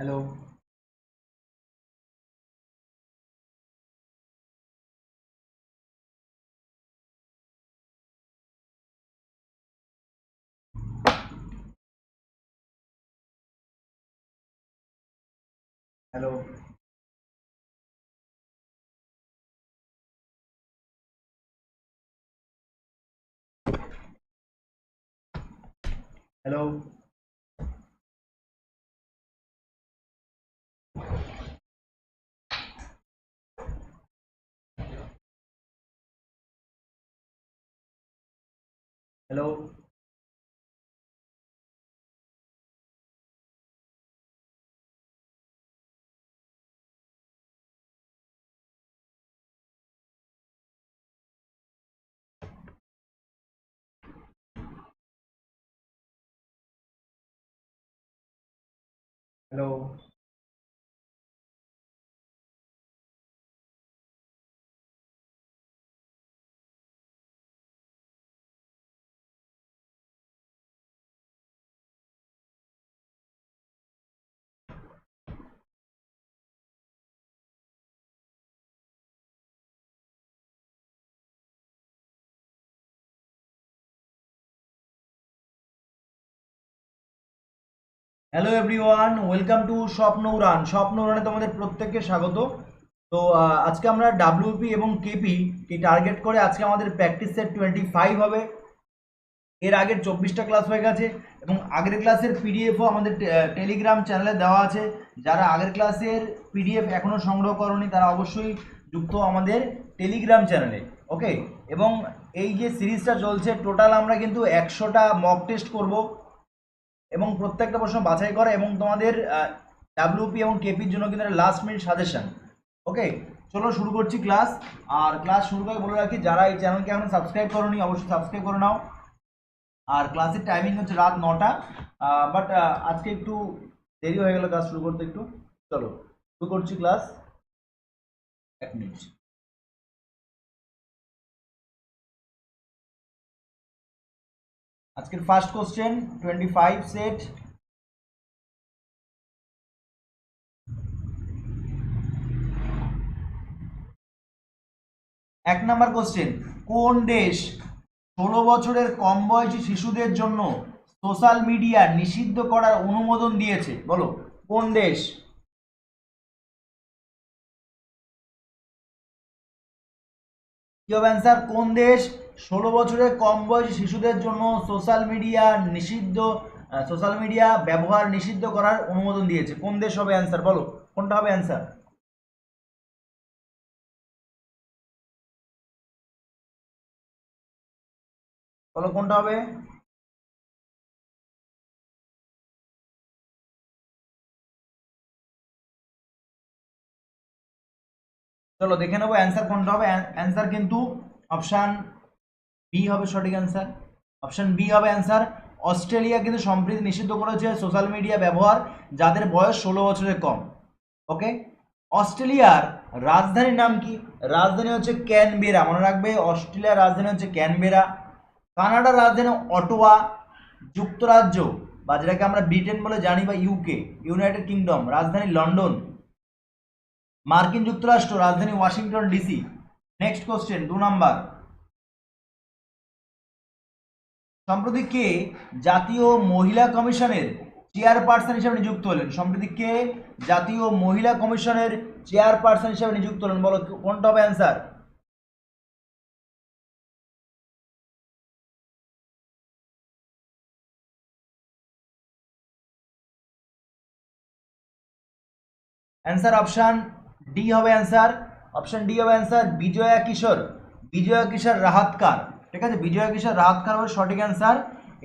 Hello hello hello hello hello hello everyone welcome to Swapna Uran Swapna উড়ানে তোমাদের প্রত্যেককে স্বাগত। তো আজকে আমরা ডাব্লিউপি এবং কেপি কে টার্গেট করে আজকে আমাদের প্র্যাকটিস সেট টোয়েন্টি ফাইভ হবে। এর আগের চব্বিশটা ক্লাস হয়ে গেছে এবং আগের ক্লাসের পিডিএফও আমাদের টেলিগ্রাম চ্যানেলে দেওয়া আছে। যারা আগের ক্লাসের পিডিএফ এখনও সংগ্রহ করনি, তারা অবশ্যই যুক্ত আমাদের টেলিগ্রাম চ্যানেলে ওকে এবং এই যে সিরিজটা চলছে টোটাল আমরা কিন্তু একশোটা মক টেস্ট করব। এবং প্রত্যেকটা প্রশ্ন বাছাই করা এবং তোমাদের ডাব্লিউপি এবং কেপির জন্য কিন্তু লাস্ট মিনিট সাজেশন ওকে চলো শুরু করছি ক্লাস আর ক্লাস শুরু করে বলে রাখি, যারা এই চ্যানেলকে এখন সাবস্ক্রাইব করোনি, অবশ্যই সাবস্ক্রাইব করে নাও। আর ক্লাসের টাইমিং হচ্ছে রাত নটা। বাট আজকে একটু দেরি হয়ে গেল ক্লাস শুরু করতে একটু। চলো, শুরু করছি ক্লাস এক মিনিট আজকের first question twenty five set এক নাম্বার কোশ্চেন কোন দেশ ষোলো বছরের কম বয়সী শিশুদের জন্য সোশ্যাল মিডিয়া নিষিদ্ধ করার অনুমোদন দিয়েছে? বলো, কোন দেশ? কি হবে অ্যান্সার কোন দেশ ষোলো বছরের কম বয়সী শিশুদের জন্য সোশ্যাল মিডিয়া নিষিদ্ধ সোশ্যাল মিডিয়া ব্যবহার নিষিদ্ধ করার অনুমোদন দিয়েছে। কোন দেশ হবে অ্যান্সার বলো, কোনটা হবে অ্যান্সার বলো, কোনটা হবে? চলো, দেখে নেব অ্যান্সার কোনটা হবে। অ্যান্সার কিন্তু অপশান বি হবে সঠিক অ্যান্সার অপশান বি হবে অ্যান্সার অস্ট্রেলিয়া কিন্তু সম্প্রতি নিষিদ্ধ করেছে সোশ্যাল মিডিয়া ব্যবহার, যাদের বয়স ষোলো বছরের কম। ওকে অস্ট্রেলিয়ার রাজধানীর নাম কি? রাজধানী হচ্ছে ক্যানবেরা। মনে রাখবে, অস্ট্রেলিয়ার রাজধানী হচ্ছে ক্যানবেরা। কানাডার রাজধানী অটোয়া। যুক্তরাজ্য বা যেটাকে আমরা ব্রিটেন বলে জানি বা ইউকে ইউনাইটেড কিংডম রাজধানী লন্ডন। মার্কিন যুক্তরাষ্ট্র, রাজধানী ওয়াশিংটন ডিসি নেক্সট কোশ্চেন দু নাম্বার সম্প্রতি কে? জাতীয় মহিলা কমিশনের চেয়ারপারসন হিসেবে নিযুক্ত হলেন। সম্প্রতি কে? জাতীয় মহিলা কমিশনের চেয়ারপারসন হিসেবে নিযুক্ত হলেন। বলো, কোনটা হবে অ্যান্সার? অ্যান্সার অপশান ডি হবে অ্যান্সার। অপশান ডি হবে অ্যান্সার, বিজয়া কিশোর। বিজয়া কিশোর রাহাতকার ঠিক আছে? বিজয়া কিশোর রাহাতকার হবে সঠিক অ্যান্সার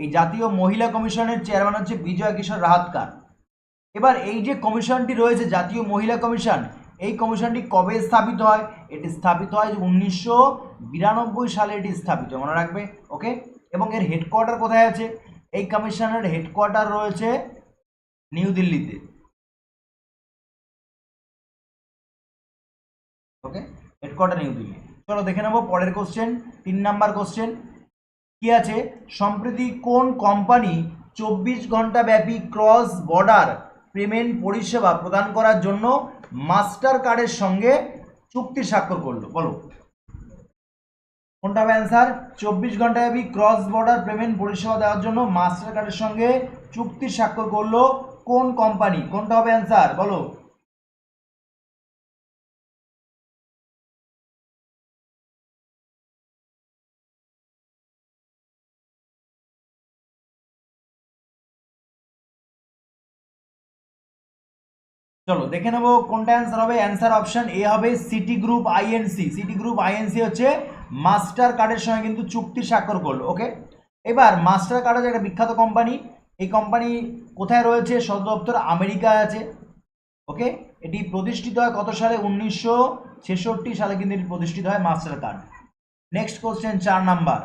এই জাতীয় মহিলা কমিশনের চেয়ারম্যান হচ্ছে বিজয়া কিশোর রাহাতকার। এবার এই যে কমিশনটি রয়েছে, জাতীয় মহিলা কমিশন, এই কমিশনটি কবে স্থাপিত হয়? এটি স্থাপিত হয় উনিশশো বিরানব্বই সালে এটি স্থাপিত, মনে রাখবে? ওকে এবং এর হেডকোয়ার্টার কোথায় আছে? এই কমিশনের হেডকোয়ার্টার রয়েছে নিউ দিল্লিতে। Okay headquarter new Delhi. চলো দেখে নেব, পরের কোশ্চেন তিন নাম্বার কোশ্চেন কি আছে? সম্প্রতি কোন কোম্পানি চব্বিশ ঘণ্টা ব্যাপী ক্রস বর্ডার পেমেন্ট পরিষেবা প্রদান করার জন্য মাস্টার কার্ডের সঙ্গে চুক্তি স্বাক্ষর করল? বলো। কোনটা হবে অ্যান্সার চব্বিশ ঘন্টাব্যাপী ক্রস বর্ডার পেমেন্ট পরিষেবা দেওয়ার জন্য মাস্টার কার্ডের সঙ্গে চুক্তি স্বাক্ষর করল কোন কোম্পানি কোনটা হবে অ্যান্সার বলো। চলো, দেখে নেব কোনটা অ্যান্সার হবে। অ্যান্সার অপশন এ হবে Citi group INC Citi group INC হচ্ছে মাস্টার কার্ডের সঙ্গে কিন্তু চুক্তি স্বাক্ষর করল ওকে এবার মাস্টার কার্ড হচ্ছে একটা বিখ্যাত কোম্পানি এই কোম্পানি কোথায় রয়েছে? সদর দপ্তর আমেরিকায় আছে ওকে এটি প্রতিষ্ঠিত হয় কত সালে? উনিশশো ছেষট্টি সালে কিন্তু এটি প্রতিষ্ঠিত হয় মাস্টার কার্ড নেক্সট কোশ্চেন চার নাম্বার।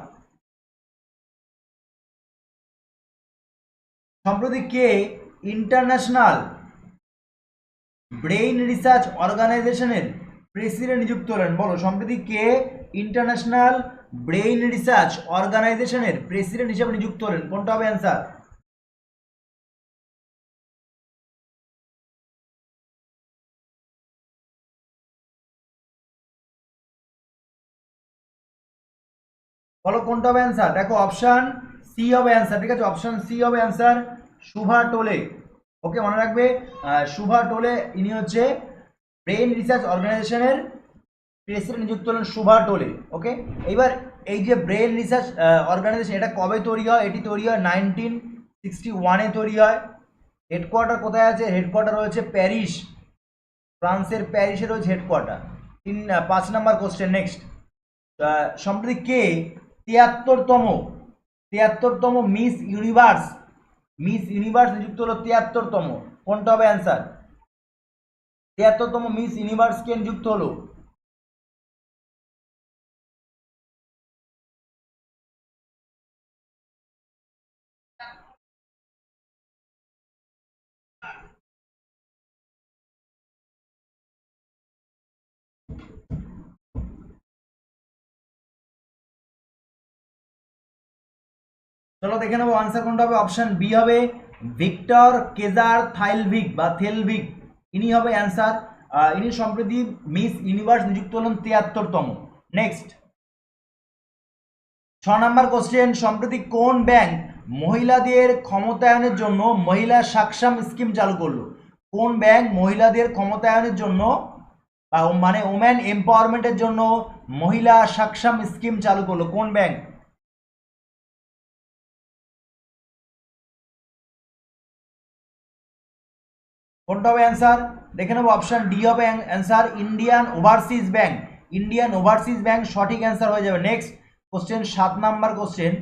সম্প্রতি কে ইন্টারন্যাশনাল ব্রেইন রিসার্চ অর্গানাইজেশনের প্রেসিডেন্ট নিযুক্ত হলেন। বলো, সম্প্রতি কে ইন্টারন্যাশনাল ব্রেইন রিসার্চ অর্গানাইজেশনের প্রেসিডেন্ট হিসেবে নিযুক্ত হলেন? কোনটা হবে অ্যান্সার বলো, কোনটা হবে অ্যান্সার দেখো অপশান সি হবে অ্যান্সার ঠিক আছে? অপশন সি হবে অ্যান্সার শুভা টোলে। ওকে মনে রাখবে শুভা টোলে ইনি হচ্ছে ব্রেন রিসার্চ অর্গানাইজেশনের প্রেসিডেন্ট, নিযুক্ত হলেন শুভা টোলে, ওকে? এইবার এই যে ব্রেন রিসার্চ অর্গানাইজেশন, এটা কবে তৈরি হয়? এটি তৈরি হয় নাইনটিন সিক্সটি ওয়ানে তৈরি হয়। হেডকোয়ার্টার কোথায় আছে? হেডকোয়ার্টার রয়েছে প্যারিস, ফ্রান্সের প্যারিসে রয়েছে হেডকোয়ার্টার। তিন পাঁচ নাম্বার কোশ্চেন, নেক্সট। সম্প্রতি কে তিয়াত্তরতম তিয়াত্তরতম মিস ইউনিভার্স মিস ইউনিভার্স নিযুক্ত হলো তিয়াত্তরতম। কোনটা হবে অ্যান্সার? তিয়াত্তরতম মিস ইউনিভার্স কে নিযুক্ত হলো চলো দেখে নেব আনসার কোনটা হবে। অপশন বি হবে ভিক্টর, কেজার, থাইলভিক বা থেলভিক। ইনি হবে অ্যান্সার ইনি সম্প্রতি মিস ইউনিভার্স নিযুক্ত হলেন তিয়াত্তরতম। নেক্সট ছ নম্বর কোশ্চেন সম্প্রতি কোন ব্যাংক মহিলাদের ক্ষমতায়নের জন্য মহিলা সাক্ষাম স্কিম চালু করল? কোন ব্যাংক মহিলাদের ক্ষমতায়নের জন্য মানে ওম্যান এম্পাওয়ারমেন্টের জন্য মহিলা সাক্ষাম স্কিম চালু করল? কোন ব্যাংক কোনটা হবে অ্যান্সার? দেখে নেব অপশান ডি হবে answer Indian Overseas Bank Indian Overseas Bank সঠিক অ্যান্সার হয়ে যাবে। নেক্সট কোশ্চেন সাত নাম্বার কোশ্চেন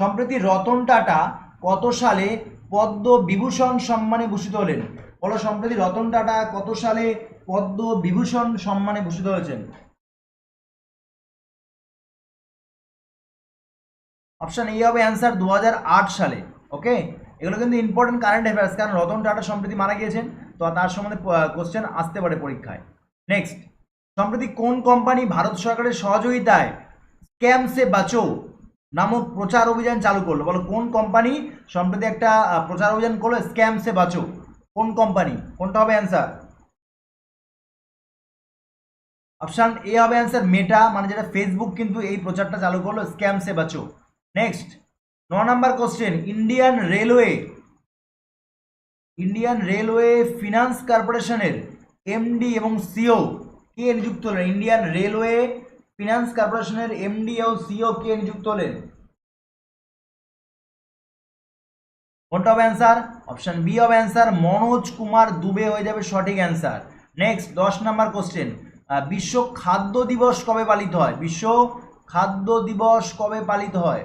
সম্প্রতি রতন টাটা কত সালে পদ্ম বিভূষণ সম্মানে ভূষিত হলেন? বলো, সম্প্রতি রতন টাটা কত সালে পদ্ম বিভূষণ সম্মানে ভূষিত হয়েছেন? অপশান এ হবে অ্যান্সার দু সালে ওকে এগুলো কিন্তু ইম্পর্টেন্ট কারেন্ট অ্যাফেয়ার্স কারণ রতন টাটা সম্প্রতি মারা গিয়েছেন, তো তার সম্বন্ধে কোশ্চেন আসতে পারে পরীক্ষায়। নেক্সট সম্প্রতি কোন কোম্পানি ভারত সরকারের সহযোগিতায় স্ক্যাম সে বাঁচো নামক প্রচার অভিযান চালু করল? বলো, কোন কোম্পানি সম্প্রতি একটা প্রচার অভিযান করল স্ক্যাম সে বাঁচো? কোন কোম্পানি কোনটা হবে অ্যান্সার অপশান এ হবে অ্যান্সার মেটা মানে যেটা ফেসবুক কিন্তু এই প্রচারটা চালু করল স্ক্যাম সে বাঁচো। নেক্সট ন number question Indian railway Indian railway finance কর্পোরেশনের এমডি এবং সিও কে নিযুক্ত হলেন? ইন্ডিয়ান রেলওয়ে ফিনান্স কর্পোরেশনের এমডি ও সিও কে নিযুক্ত হলেন? কোনটা হবে অ্যান্সার অপশন বি হবে অ্যান্সার মনোজ কুমার দুবে হয়ে যাবে সঠিক অ্যান্সার নেক্সট দশ নাম্বার কোশ্চেন বিশ্ব খাদ্য দিবস কবে পালিত হয়? বিশ্ব খাদ্য দিবস কবে পালিত হয়?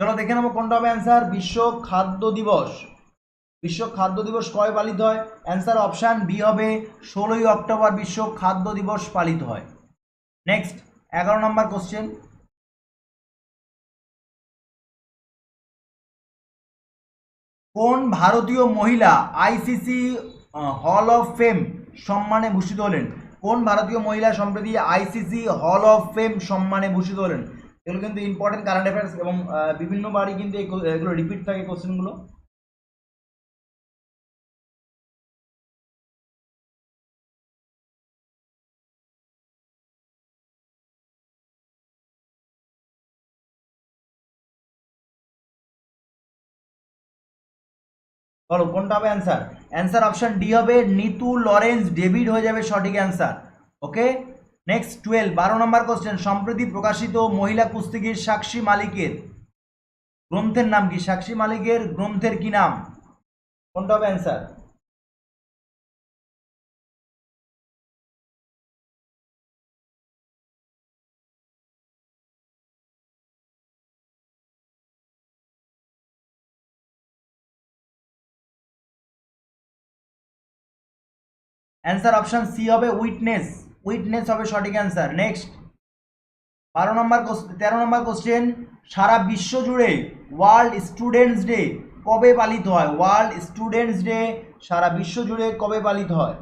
চলো দেখে নেব কোনটা হবে অ্যান্সার বিশ্ব খাদ্য দিবস। বিশ্ব খাদ্য দিবস কবে পালিত হয়? অ্যান্সার অপশান বি হবে, ষোলোই অক্টোবর বিশ্ব খাদ্য দিবস পালিত হয়। নেক্সট এগারো নম্বর কোশ্চেন কোন ভারতীয় মহিলা আইসিসি হল অফ ফেম সম্মানে ভূষিত হলেন? কোন ভারতীয় মহিলা সম্প্রতি আইসিসি হল অফ ফেম সম্মানে ভূষিত হলেন? এগুলো কিন্তু ইম্পর্টেন্ট কারেন্ট অ্যাফেয়ার্স এবং বিভিন্ন বিভিন্নবারই কিন্তু এগুলো রিপিট থাকে কোশ্চেনগুলো বলো, কোনটা হবে অ্যান্সার অ্যান্সার অপশন ডি হবে, নিতু, লরেন্স, ডেভিড হয়ে যাবে সঠিক অ্যান্সার ওকে নেক্সট টুয়েলভ বারো নম্বর কোশ্চেন সম্প্রতি প্রকাশিত মহিলা কুস্তিগীর সাক্ষী মালিকের গ্রন্থের নাম কি? সাক্ষী মালিকের গ্রন্থের কি নাম? কোনটা হবে অ্যান্সার অ্যান্সার অপশন সি হবে উইটনেস উইটনেস হবে সঠিক অ্যান্সার। নেক্সট। বারো নম্বর তেরো নম্বর কোশ্চেন, সারা বিশ্ব জুড়ে ওয়ার্ল্ড স্টুডেন্টস ডে কবে পালিত হয়? ওয়ার্ল্ড স্টুডেন্টস ডে সারা বিশ্ব জুড়ে কবে পালিত হয়?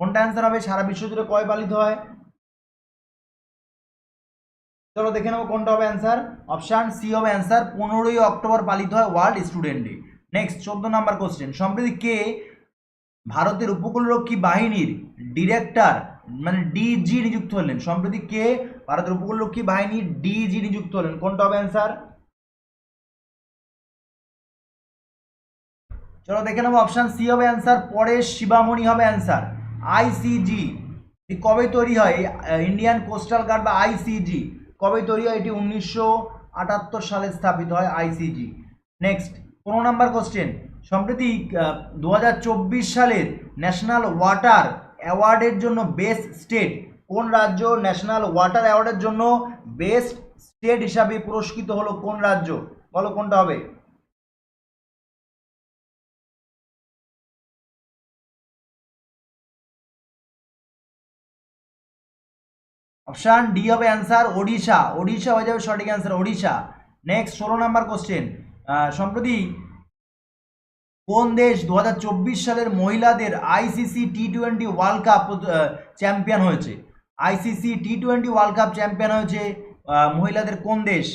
কোনটা অ্যান্সার হবে? সারা বিশ্ব জুড়ে কয় পালিত হয়? চলো দেখে নেব কোনটা হবে অ্যান্সার অপশান সি হবে অ্যান্সার পনেরোই অক্টোবর পালিত হয় ওয়ার্ল্ড স্টুডেন্ট ডে নেক্সট চোদ্দ নাম্বার কোশ্চেন সম্প্রতি কে ভারতের উপকূলরক্ষী বাহিনীর ডিরেক্টর মানে ডিজি নিযুক্ত হলেন? সম্প্রতি কে ভারতের উপকূলরক্ষী বাহিনীর ডিজি নিযুক্ত হলেন? কোনটা হবে অ্যান্সার চলো দেখে নেব অপশান সি হবে অ্যান্সার পরে শিবামণি হবে অ্যান্সার আইসিজি কবে তৈরি হয়? ইন্ডিয়ান কোস্টাল গার্ড বা আইসিজি কবে তৈরি হয়? এটি উনিশশো আটাত্তর সালে স্থাপিত হয় আইসিজি নেক্সট পনেরো নাম্বার কোশ্চেন সম্প্রতি দু হাজার চব্বিশ সালের ন্যাশনাল ওয়াটার অ্যাওয়ার্ডের জন্য বেস্ট স্টেট কোন রাজ্য ন্যাশনাল ওয়াটার অ্যাওয়ার্ডের জন্য বেস্ট স্টেট হিসাবে পুরস্কৃত হলো কোন রাজ্য? বলো কোনটা হবে? অপশান ডি হবে অ্যান্সার ওড়িশা ওড়িশা হয়ে যাবে সঠিক অ্যান্সার ওড়িশা নেক্সট ষোলো নাম্বার কোশ্চেন সম্প্রতি কোন দেশ দু হাজার চব্বিশ সালের মহিলাদের ICC T twenty world cup champion হয়েছে? ICC T twenty world cup champion হয়েছে মহিলাদের কোন দেশ?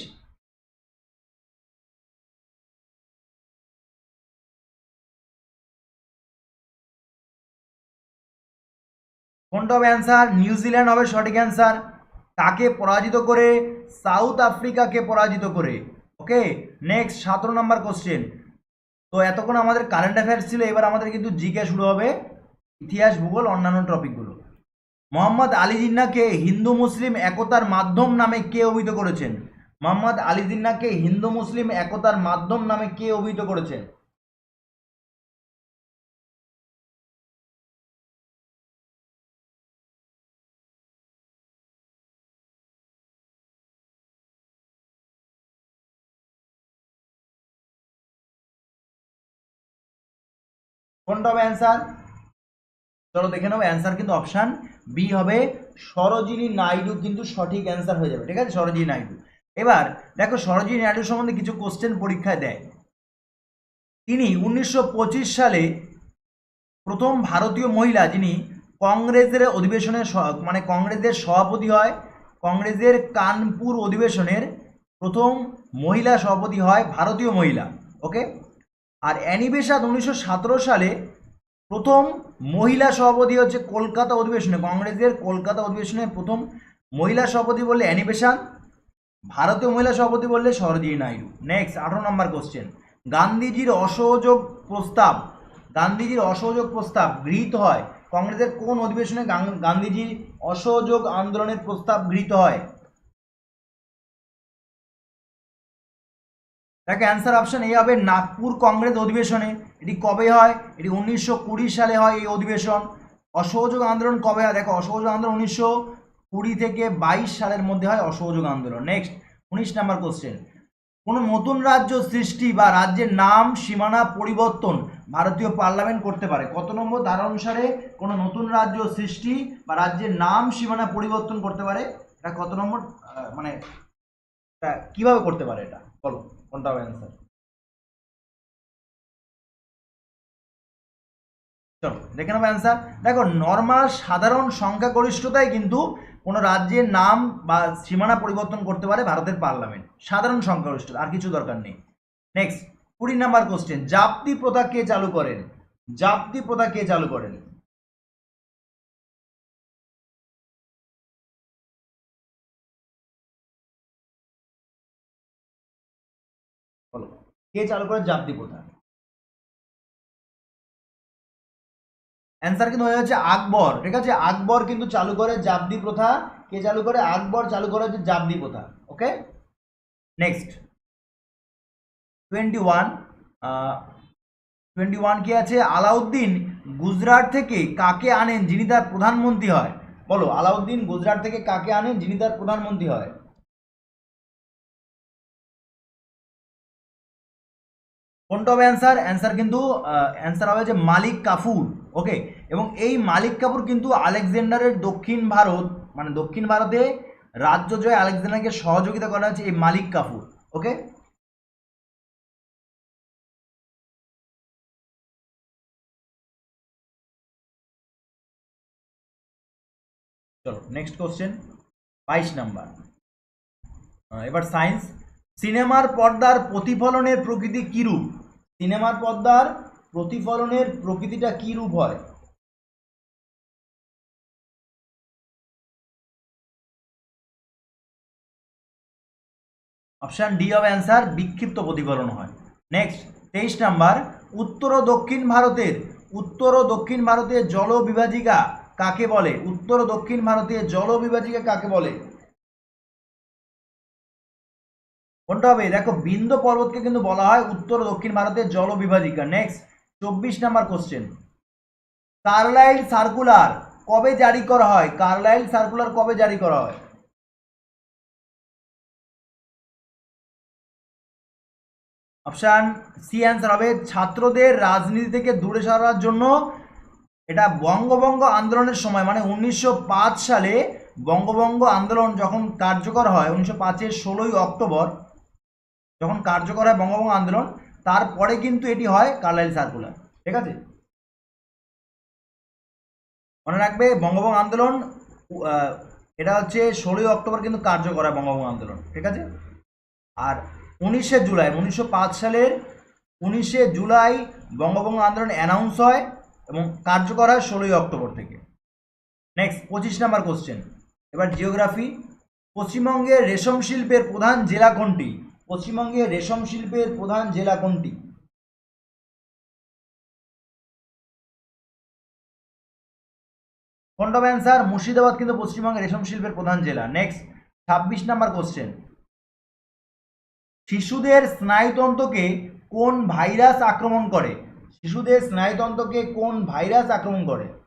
কোনটা হবে অ্যান্সার নিউজিল্যান্ড হবে সঠিক অ্যান্সার কাকে পরাজিত করে সাউথ আফ্রিকাকে পরাজিত করে। ওকে নেক্সট সতেরো নম্বর কোশ্চেন তো এতক্ষণ আমাদের কারেন্ট অ্যাফেয়ার্স ছিল, এবার আমাদের কিন্তু জিকে শুরু হবে ইতিহাস, ভূগোল, অন্যান্য টপিকগুলো মোহাম্মদ আলী জিন্নাকে হিন্দু মুসলিম একতার মাধ্যম নামে কে অভিহিত করেছেন? মোহাম্মদ আলী জিন্নাকে হিন্দু মুসলিম একতার মাধ্যম নামে কে অভিহিত করেছেন? কোনটা হবে অ্যান্সার চলো দেখে নেব অ্যান্সার কিন্তু অপশান বি হবে সরোজিনী নাইডু কিন্তু সঠিক অ্যান্সার হয়ে যাবে, ঠিক আছে? সরোজিনী নাইডু। এবার দেখো, সরোজিনী নাইডু সম্বন্ধে কিছু কোশ্চেন পরীক্ষায় দেয়। তিনি উনিশশো পঁচিশ সালে প্রথম ভারতীয় মহিলা যিনি কংগ্রেসের অধিবেশনের স- মানে কংগ্রেসের সভাপতি হয়, কংগ্রেসের কানপুর অধিবেশনের প্রথম মহিলা সভাপতি হয় ভারতীয় মহিলা ওকে আর অ্যানি বেসাদ উনিশশো সালে প্রথম মহিলা সভাপতি হচ্ছে কলকাতা অধিবেশনে কংগ্রেসের কলকাতা অধিবেশনে প্রথম মহিলা সভাপতি বললে অ্যানি বেসাদ, ভারতীয় মহিলা সভাপতি বললে সরোজিনী নাইডু। নেক্সট আঠারো নম্বর কোশ্চেন গান্ধীজির অসহযোগ প্রস্তাব, গান্ধীজির অসহযোগ প্রস্তাব গৃহীত হয়। কংগ্রেসের কোন অধিবেশনে গান্ধীজির অসহযোগ আন্দোলনের প্রস্তাব গৃহীত হয়? দেখো অ্যান্সার অপশন এ হবে নাগপুর কংগ্রেস অধিবেশনে। এটি কবে হয়? এটি উনিশশো কুড়ি সালে হয় এই অধিবেশন। অসহযোগ আন্দোলন কবে হয়? দেখো, অসহযোগ আন্দোলন উনিশশো কুড়ি থেকে বাইশ সালের মধ্যে হয় অসহযোগ আন্দোলন। নেক্সট উনিশ নাম্বার কোশ্চেন কোনো নতুন রাজ্য সৃষ্টি বা রাজ্যের নাম, সীমানা পরিবর্তন ভারতীয় পার্লামেন্ট করতে পারে। কত নম্বর? ধারা অনুসারে কোনো নতুন রাজ্য সৃষ্টি বা রাজ্যের নাম, সীমানা পরিবর্তন করতে পারে। এটা কত নম্বর? মানে কীভাবে করতে পারে এটা? বলো। কোনটা হবে অ্যান্সার দেখে নেব অ্যান্সার দেখো নর্মাল সাধারণ সংখ্যাগরিষ্ঠতাই কিন্তু কোনো রাজ্যের নাম বা সীমানা পরিবর্তন করতে পারে ভারতের পার্লামেন্ট সাধারণ সংখ্যাগরিষ্ঠতা, আর কিছু দরকার নেই। নেক্সট কুড়ি নাম্বার কোশ্চেন জাপ্তি প্রথা কে চালু করেন? জাপ্তি প্রথা কে চালু করেন? কে চালু করেন জাপ্তি প্রথা অ্যান্সার কিন্তু হয়ে যাচ্ছে আকবর, ঠিক আছে? আকবর কিন্তু চালু করে জাবদি প্রথা, কে চালু করে? আকবর চালু করে হচ্ছে জাবদি প্রথা okay next twenty one twenty one কি আছে? আলাউদ্দিন গুজরাট থেকে কাকে আনেন যিনি তার প্রধানমন্ত্রী হয়? বলো, আলাউদ্দিন গুজরাট থেকে কাকে আনেন যিনি তার প্রধানমন্ত্রী হয়? কোনটা হবে অ্যান্সার অ্যান্সার কিন্তু অ্যান্সার হবে যে মালিক কাফুর ওকে এবং এই মালিক কাপুর কিন্তু আলেকজান্ডারের দক্ষিণ ভারত মানে দক্ষিণ ভারতে রাজ্য জয় আলেকজান্ডারকে সহযোগিতা করা হয়েছে এই মালিক কাপুর ওকে চলো নেক্সট কোশ্চেন বাইশ নাম্বার এবার সায়েন্স সিনেমার পর্দার প্রতিফলনের প্রকৃতি কিরূপ সিনেমার পর্দার প্রতিফলনের প্রকৃতিটা কি রূপ হয়? অপশান ডি অফ অ্যান্সার, বিক্ষিপ্ত প্রতিফলন হয়। নেক্সট, তেইশ নাম্বার, উত্তর ও দক্ষিণ ভারতের, উত্তর ও দক্ষিণ ভারতের জল বিভাজিকা কাকে বলে? উত্তর ও দক্ষিণ ভারতের জল বিভাজিকা কাকে বলে? কোনটা হবে? দেখো, বিন্দ পর্বতকে কিন্তু বলা হয় উত্তর দক্ষিণ ভারতের জল বিভাজিকা নেক্সট চব্বিশ নাম্বার কোশ্চেন কার্লাইল সার্কুলার কবে জারি করা হয়? কার্লাইল সার্কুলার কবে জারি করা হয়? অপশান সি অ্যান্সার হবে, ছাত্রদের রাজনীতি থেকে দূরে সরার জন্য এটা বঙ্গবঙ্গ আন্দোলনের সময় মানে উনিশশো পাঁচ সালে বঙ্গবঙ্গ আন্দোলন যখন কার্যকর হয়, উনিশশো পাঁচের ষোলোই অক্টোবর যখন কার্যকর হয় বঙ্গবঙ্গ আন্দোলন, তারপরে কিন্তু এটি হয় কার্লাইল সার্কুলার ঠিক আছে? মনে রাখবে বঙ্গবঙ্গ আন্দোলন এটা হচ্ছে ষোলোই অক্টোবর কিন্তু কার্যকর হয় বঙ্গবঙ্গ আন্দোলন, ঠিক আছে? আর উনিশে জুলাই, উনিশশো পাঁচ সালের উনিশে জুলাই বঙ্গবঙ্গ আন্দোলন অ্যানাউন্স হয় এবং কার্যকর হয় ষোলোই অক্টোবর থেকে। নেক্সট পঁচিশ নাম্বার কোশ্চেন এবার জিওগ্রাফি পশ্চিমবঙ্গের রেশম শিল্পের প্রধান জেলা কোনটি? পশ্চিমবঙ্গের রেশম শিল্পের প্রধান জেলা কোনটি? কোনটা অ্যান্সার মুর্শিদাবাদ, কিন্তু পশ্চিমবঙ্গের রেশম শিল্পের প্রধান জেলা। নেক্সট, ছাব্বিশ নাম্বার কোশ্চেন। শিশুদের স্নায়ুতন্ত্রকে কোন ভাইরাস আক্রমণ করে? শিশুদের স্নায়ুতন্ত্রকে কোন ভাইরাস আক্রমণ করে?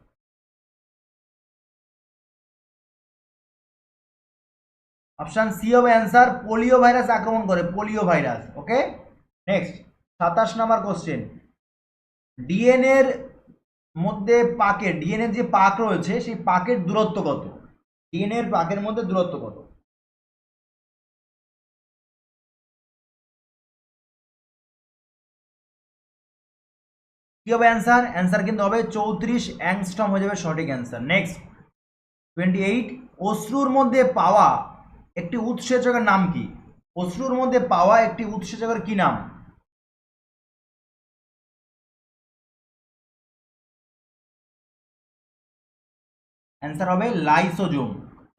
অপশান সি হবে অ্যান্সার পোলিও ভাইরাস আক্রমণ করে পোলিও ভাইরাস ওকে নেক্সট সাতাশ নাম্বার কোশ্চেন ডিএনএর মধ্যে পাকের ডিএনএর যে পাক রয়েছে, সেই পাকের দূরত্ব কত? ডিএনএর পাকের মধ্যে দূরত্ব কত? কি হবে অ্যান্সার অ্যান্সার কিন্তু হবে চৌত্রিশ অ্যাংস্টম হয়ে যাবে সঠিক অ্যান্সার নেক্সট টোয়েন্টি এইট অশ্রুর মধ্যে পাওয়া একটি উৎসেচকের নাম কি? অশ্রুর মধ্যে পাওয়া একটি উৎসেচকের কি নাম? অ্যান্সার হবে লাইসোজোম।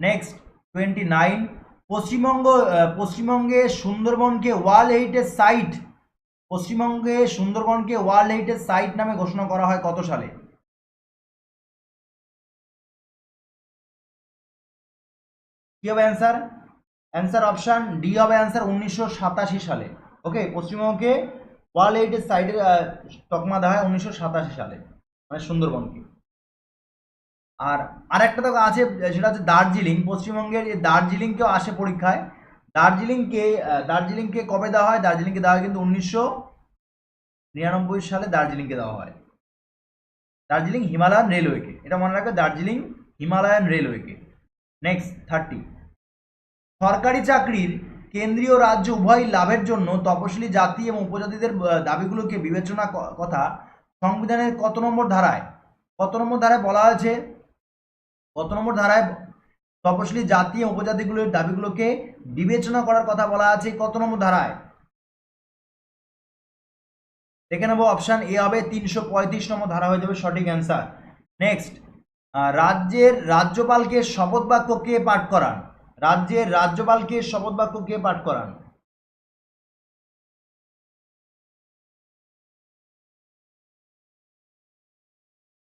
নেক্সট টোয়েন্টি নাইন পশ্চিমবঙ্গ পশ্চিমবঙ্গে সুন্দরবনকে ওয়ার্ল্ড হেরিটেজ সাইট পশ্চিমবঙ্গে সুন্দরবনকে ওয়ার্ল্ড হেরিটেজ সাইট নামে ঘোষণা করা হয় কত সালে? কি হবে অ্যান্সার অ্যান্সার অপশান ডি হবে অ্যান্সার উনিশশো সাতাশি সালে। ওকে পশ্চিমবঙ্গকে ওয়ার্ল্ড হেরিটেজ সাইটের তকমা দেওয়া হয় উনিশশো সাতাশি সালে মানে সুন্দরবনকে। আর আরেকটা তো আছে, সেটা হচ্ছে দার্জিলিং। পশ্চিমবঙ্গের এই দার্জিলিংকেও আসে পরীক্ষায়। দার্জিলিংকে দার্জিলিংকে কবে দেওয়া হয়? দার্জিলিংকে দেওয়া হয় কিন্তু উনিশশো নিরানব্বই সালে দার্জিলিংকে দেওয়া হয়। দার্জিলিং হিমালয়ান রেলওয়েকে। এটা মনে রাখবে দার্জিলিং হিমালয়ান রেলওয়েকে। নেক্সট থার্টি সরকারি চাকরির কেন্দ্রীয় রাজ্য উভয় লাভের জন্য তপশিলি জাতি এবং উপজাতিদের দাবিগুলোকে বিবেচনা কথা সংবিধানের কত নম্বর ধারায়? কত নম্বর ধারায় বলা হয়েছে? কত নম্বর ধারায় তপশিলি জাতি এবং উপজাতিগুলোর দাবিগুলোকে বিবেচনা করার কথা বলা আছে কত নম্বর ধারায়? দেখে নেব অপশান এ হবে তিনশো পঁয়ত্রিশ নম্বর ধারা হয়ে যাবে সঠিক অ্যান্সার। নেক্সট রাজ্যের রাজ্যপালকে শপথ বাক্য কে পাঠ করান? রাজ্যের রাজ্যপালকে শপথ বাক্য কে পাঠ করান।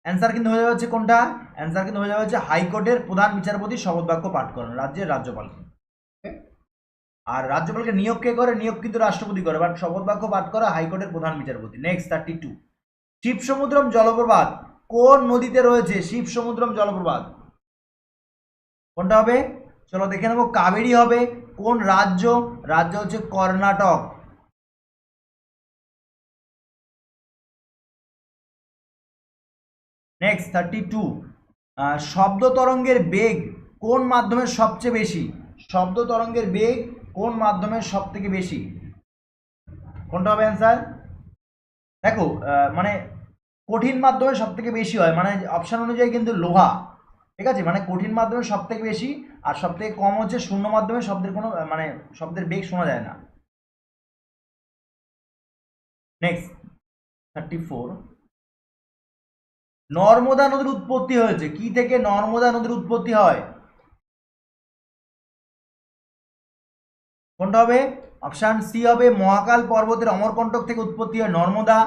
অ্যান্সার কিন্তু হয়ে যাচ্ছে কোনটা? অ্যান্সার কিন্তু হয়ে যাচ্ছে হাইকোর্টের প্রধান বিচারপতি শপথ বাক্য পাঠ করেন, রাজ্যের রাজ্যপালকে। আর রাজ্যপালকে নিয়োগ কে করে? নিয়োগ কিন্তু রাষ্ট্রপতি করে বাট শপথ বাক্য পাঠ করে হাইকোর্টের প্রধান বিচারপতি। Next thirty two Shiva Samudram জলপ্রপাত কোন নদীতে রয়েছে? শিব সমুদ্রম জলপ্রপাত। কোনটা হবে? চলো দেখে নেব কাবেরী হবে কোন রাজ্য? রাজ্য হচ্ছে কর্ণাটক। নেক্সট থার্টি টু শব্দ তরঙ্গের বেগ কোন মাধ্যমে সবচেয়ে বেশি? শব্দ তরঙ্গের বেগ কোন মাধ্যমে সব থেকে বেশি? কোনটা হবে অ্যান্সার দেখো মানে কঠিন মাধ্যমে সব থেকে বেশি হয় মানে অপশান অনুযায়ী কিন্তু লোহা, ঠিক আছে? মানে কঠিন মাধ্যমে সব থেকে বেশি আর সব থেকে কম হচ্ছে শূন্য মাধ্যমে শব্দের কোনো মানে শব্দের বেগ শোনা যায় না। নেক্সট থার্টি ফোর নর্মদা নদীর উৎপত্তি হয়েছে। কি থেকে নর্মদা নদীর উৎপত্তি হয়? কোনটা হবে? অপশান সি হবে মহাকাল পর্বতের অমরকণ্টক থেকে উৎপত্তি হয় নর্মদা।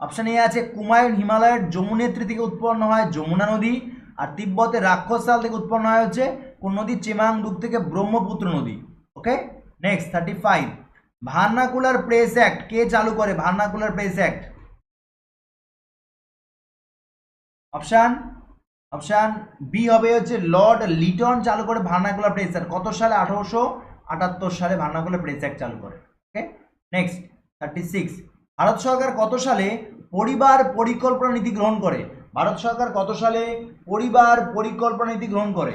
অপশান এ আছে কুমায়ুন হিমালয়ের যমুনেত্রী থেকে উৎপন্ন হয় যমুনা নদী। আর তিব্বতের রাক্ষসাল থেকে উৎপন্ন হয় হচ্ছে কোন নদী চেমাংডুক থেকে ব্রহ্মপুত্র নদী okay next thirty five vernacular press act কে চালু করে? Vernacular press act option option B হবে হচ্ছে লর্ড লিটন চালু করে ভার্নাকুলার প্রেস অ্যাক্ট কত সালে? আঠারোশো আটাত্তর সালে ভার্নাকুলার প্রেস অ্যাক্ট চালু করে okay next thirty six Bharat সরকার কত সালে পরিবার পরিকল্পনা নীতি গ্রহণ করে? ভারত সরকার কত সালে পরিবার পরিকল্পনা নীতি গ্রহণ করে?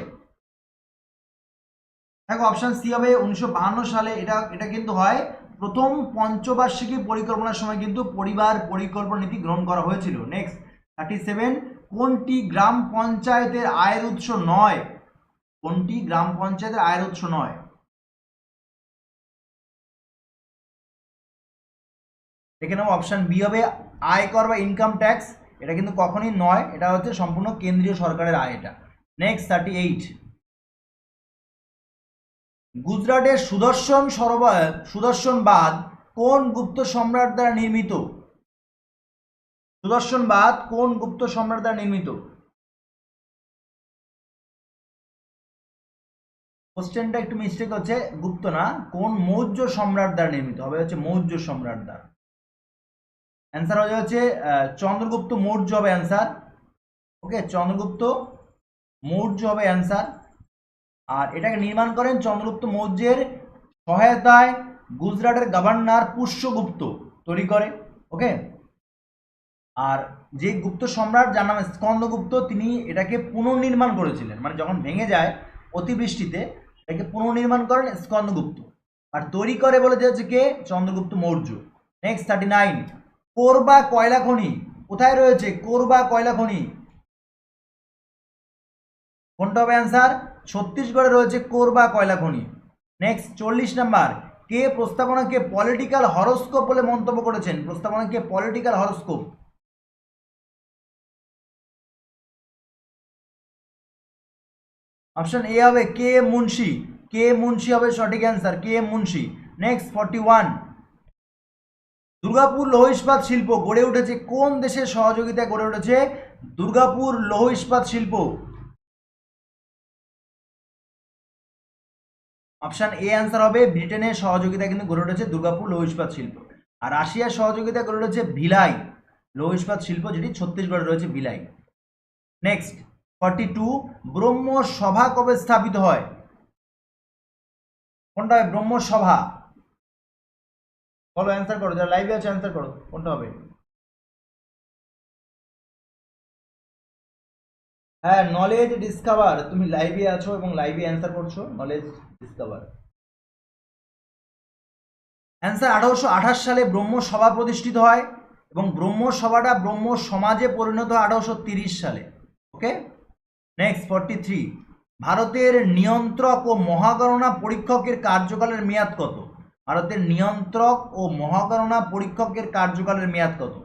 দেখো অপশান সি হবে উনিশশো সালে। এটা এটা কিন্তু হয় প্রথম পঞ্চবার্ষিকী পরিকল্পনার সময় কিন্তু পরিবার পরিকল্পনা নীতি গ্রহণ করা হয়েছিল। নেক্সট থার্টি সেভেন কোনটি গ্রাম পঞ্চায়েতের আয়ের উৎস নয়? কোনটি গ্রাম পঞ্চায়েতের আয়ের উৎস নয়? দেখে নেব অপশান বি হবে আয়কর বা ইনকাম ট্যাক্স এটা কিন্তু কখনই নয়, এটা হচ্ছে সম্পূর্ণ কেন্দ্রীয় সরকারের আয় এটা। নেক্সট থার্টি এইট গুজরাটের সুদর্শন সরোবর সুদর্শন বাঁধ কোন গুপ্ত সম্রাট দ্বারা নির্মিত? সুদর্শন বাঁধ কোন গুপ্ত সম্রাট দ্বারা নির্মিত? কোশ্চেনটা একটু মিস্টেক হচ্ছে গুপ্ত না কোন মৌর্য সম্রাট দ্বারা নির্মিত? হবে হচ্ছে মৌর্য সম্রাট দ্বারা। অ্যান্সার হয়ে আহ, চন্দ্রগুপ্ত মৌর্য হবে অ্যান্সার ওকে চন্দ্রগুপ্ত মৌর্য হবে অ্যান্সার আর এটাকে নির্মাণ করেন চন্দ্রগুপ্ত মৌর্যের সহায়তায় গুজরাটের গভর্নর পুষ্যগুপ্ত, তৈরি করে ওকে আর যে গুপ্ত সম্রাট, যার নাম স্কন্দগুপ্ত, তিনি এটাকে পুনর্নির্মাণ করেছিলেন। মানে যখন ভেঙে যায় অতিবৃষ্টিতে, এটাকে পুনর্নির্মাণ করেন স্কন্দগুপ্ত। আর তৈরি করে বলে হচ্ছে কে? Chandragupta Maurya. Next thirty nine Korba কয়লা খনি। কোথায় রয়েছে? কোরবা কয়লা খনি। কোনটা হবে অ্যান্সার ছত্তিশগড়ে রয়েছে কোরবা কয়লা খনি নেক্সট চল্লিশ নাম্বার। কে প্রস্তাবনাকে পলিটিক্যাল হরস্কোপ বলে মন্তব্য করেছেন? প্রস্তাবনাকে পলিটিক্যাল হরস্কোপ অপশন এ হবে কে মুন্সি। কে মুন্সি হবে সঠিক answer K Munshi. Next forty one Durgapur লৌহ ইস্পাত শিল্প গড়ে উঠেছে কোন দেশের সহযোগিতায় গড়ে উঠেছে? দুর্গাপুর লৌহ ইস্পাত শিল্প। অপশন এ অ্যান্সার হবে, ব্রিটেনের সহযোগিতা কিন্তু গড়ে উঠেছে দুর্গাপুর লৌহ ইস্পাত শিল্প। আর রাশিয়ার সহযোগিতা গড়ে উঠেছে ভিলাই লৌহ ইস্পাত শিল্প, যেটি ছত্তিশগড়ে রয়েছে Bhilai. Next forty two Brahmasabha কবে স্থাপিত হয়? কোনটা হবে? ব্রহ্মসভা বলো অ্যান্সার করো, যারা লাইভে আছে অ্যান্সার করো, কোনটা হবে? হ্যাঁ নলেজ ডিসকভার তুমি লাইভে আছো এবং লাইভে অ্যান্সার করছ নলেজ ডিসকভার অ্যান্সার আঠারোশো আঠাশ সালে ব্রহ্ম সভা প্রতিষ্ঠিত হয় এবং ব্রহ্ম সভাটা ব্রহ্ম সমাজে পরিণত আঠারোশো তিরিশ সালে। ওকে নেক্সট ফর্টি থ্রি ভারতের নিয়ন্ত্রক ও মহাগণনা পরীক্ষকের কার্যকালের মেয়াদ কত? ভারতের নিয়ন্ত্রক ও মহাগণনা পরীক্ষকের কার্যকালের মেয়াদ কত?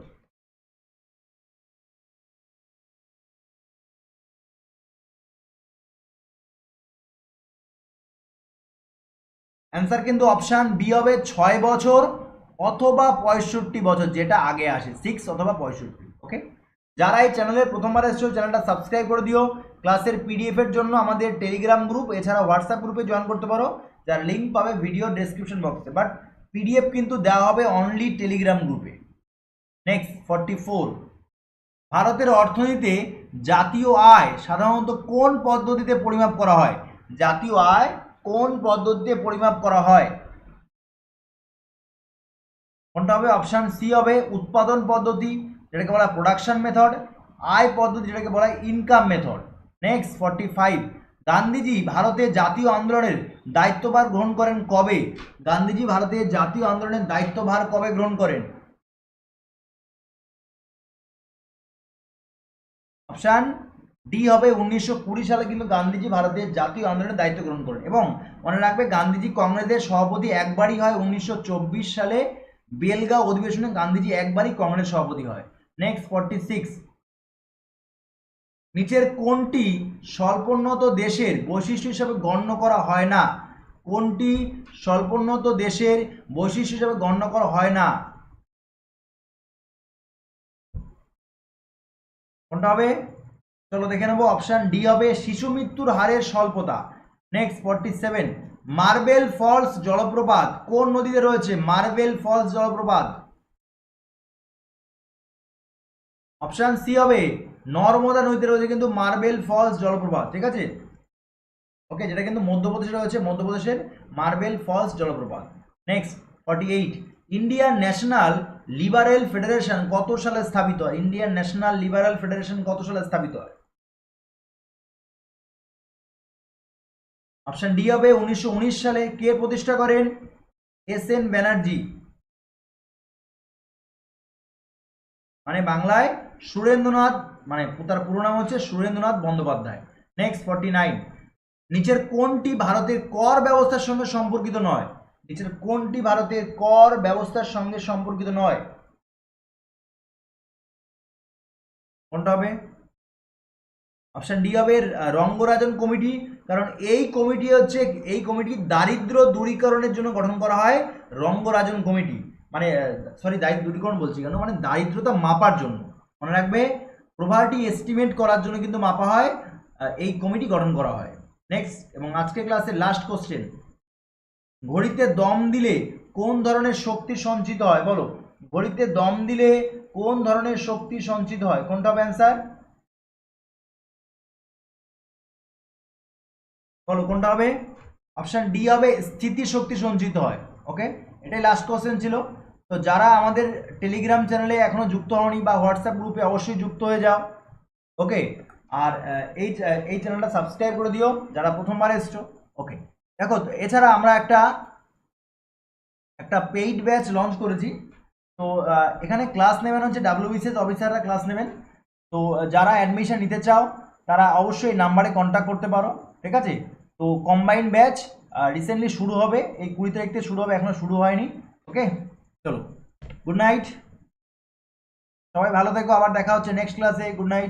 অ্যান্সার কিন্তু অপশান বি হবে ছয় বছর অথবা পঁয়ষট্টি বছর, যেটা আগে আসে সিক্স অথবা পঁয়ষট্টি ওকে যারা এই চ্যানেলে প্রথমবার এসছো চ্যানেলটা সাবস্ক্রাইব করে দিও। ক্লাসের পিডিএফ এর জন্য আমাদের টেলিগ্রাম গ্রুপ এছাড়া হোয়াটসঅ্যাপ গ্রুপে জয়েন করতে পারো, যার লিঙ্ক পাবে ভিডিও ডেসক্রিপশন বক্সে বাট পিডিএফ কিন্তু দেওয়া হবে অনলি টেলিগ্রাম গ্রুপে নেক্সট ফর্টি ফোর ভারতের অর্থনীতিতে জাতীয় আয় সাধারণত কোন পদ্ধতিতে পরিমাপ করা হয়? জাতীয় আয় কোন পদ্ধতিতে পরিমাপ করা হয়? কোনটা হবে? অপশান সি হবে উৎপাদন পদ্ধতি, যেটাকে বলা প্রোডাকশন মেথড আয় পদ্ধতি, যেটাকে বলা income method next forty five Gandhiji ভারতে জাতীয় আন্দোলনের দায়িত্বভার গ্রহণ করেন কবে? গান্ধীজি ভারতে জাতীয় আন্দোলনের দায়িত্বভার কবে গ্রহণ করেন? অপশান ডি হবে উনিশশো কুড়ি সালে কিন্তু গান্ধীজি ভারতের জাতীয় আন্দোলনের দায়িত্ব গ্রহণ করেন। এবং মনে রাখবে, গান্ধীজি কংগ্রেসের সভাপতি একবারই হয় উনিশশো চব্বিশ সালে। বেলগাঁও অধিবেশনে গান্ধীজি একবারই কংগ্রেস সভাপতি হয়। নেক্সট ফর্টি সিক্স নিচের কোনটি স্বল্পোন্নত দেশের বৈশিষ্ট্য হিসাবে গণ্য করা হয় না? কোনটি স্বল্পোন্নত দেশের বৈশিষ্ট্য হিসাবে গণ্য করা হয় না? কোনটা হবে? চলো দেখে নেব অপশন ডি হবে শিশু মৃত্যুর হারের স্বল্পতা। Next forty seven marble falls জলপ্রপাত, কোন নদীতে রয়েছে? মার্বেল ফলস জলপ্রপাত। অপশন সি হবে, নর্মদা নদীতে রয়েছে কিন্তু মার্বেল ফলস জলপ্রপাত, ঠিক আছে? ওকে যেটা কিন্তু মধ্যপ্রদেশে রয়েছে, মধ্যপ্রদেশের মার্বেল ফলস জলপ্রপাত। Next forty eight Indian national liberal federation কত সালে স্থাপিত হয়? ইন্ডিয়ান ন্যাশনাল লিবারেল ফেডারেশন কত সালে স্থাপিত হয়? অপশন ডি হবে উনিশশো উনিশ সালে কে প্রতিষ্ঠা করেন? S N Banerjee. মানে বাংলায় সুরেন্দ্রনাথ মানে তার পুরো নাম হচ্ছে Surendranath Bandyopadhyay. Next forty nine নিচের কোনটি ভারতের কর ব্যবস্থার সঙ্গে সম্পর্কিত নয়? নিচের কোনটি ভারতের কর ব্যবস্থার সঙ্গে সম্পর্কিত নয়? কোনটা হবে? অপশন ডি হবে রঙ্গরাজন কমিটি। কারণ এই কমিটি হচ্ছে, এই কমিটি দারিদ্র দূরীকরণের জন্য গঠন করা হয় রঙ্গরাজন কমিটি। মানে সরি দারিদ্র দূরীকরণ বলছি কেন? মানে দারিদ্রতা মাপার জন্য। মনে রাখবে প্রভার্টি এস্টিমেট করার জন্য কিন্তু মাপা হয় এই কমিটি গঠন করা হয়। নেক্সট এবং আজকে ক্লাসের লাস্ট কোশ্চেন ঘড়িতে দম দিলে কোন ধরনের শক্তি সঞ্চিত হয়? বলো। ঘড়িতে দম দিলে কোন ধরনের শক্তি সঞ্চিত হয়? কোনটা হবে অ্যান্সার বলো কোনটা হবে? অপশান ডি হবে স্থিতি শক্তি সঞ্চিত হয়। ওকে এটাই লাস্ট কোশ্চেন ছিল। তো যারা আমাদের টেলিগ্রাম চ্যানেলে এখনও যুক্ত হওনি বা হোয়াটসঅ্যাপ গ্রুপে অবশ্যই যুক্ত হয়ে যাও। ওকে আর এই এই চ্যানেলটা সাবস্ক্রাইব করে দিও, যারা প্রথমবার এসছো। ওকে দেখো, এছাড়া আমরা একটা একটা পেইড ব্যাচ লঞ্চ করেছি। তো এখানে ক্লাস নেবেন হচ্ছে ডাব্লিউবিসিএস অফিসাররা ক্লাস নেবেন। তো, যারা অ্যাডমিশন নিতে চাও, তারা অবশ্যই নাম্বারে কন্ট্যাক্ট করতে পারো। ঠিক আছে? তো কম্বাইন ব্যাচ রিসেন্টলি শুরু হবে। এই কুড়ি তারিখ থেকে শুরু হবে, এখনও শুরু হয়নি। ওকে চলো। গুড নাইট সবাই ভালো থেকো, আবার দেখা হচ্ছে নেক্সট ক্লাসে গুড নাইট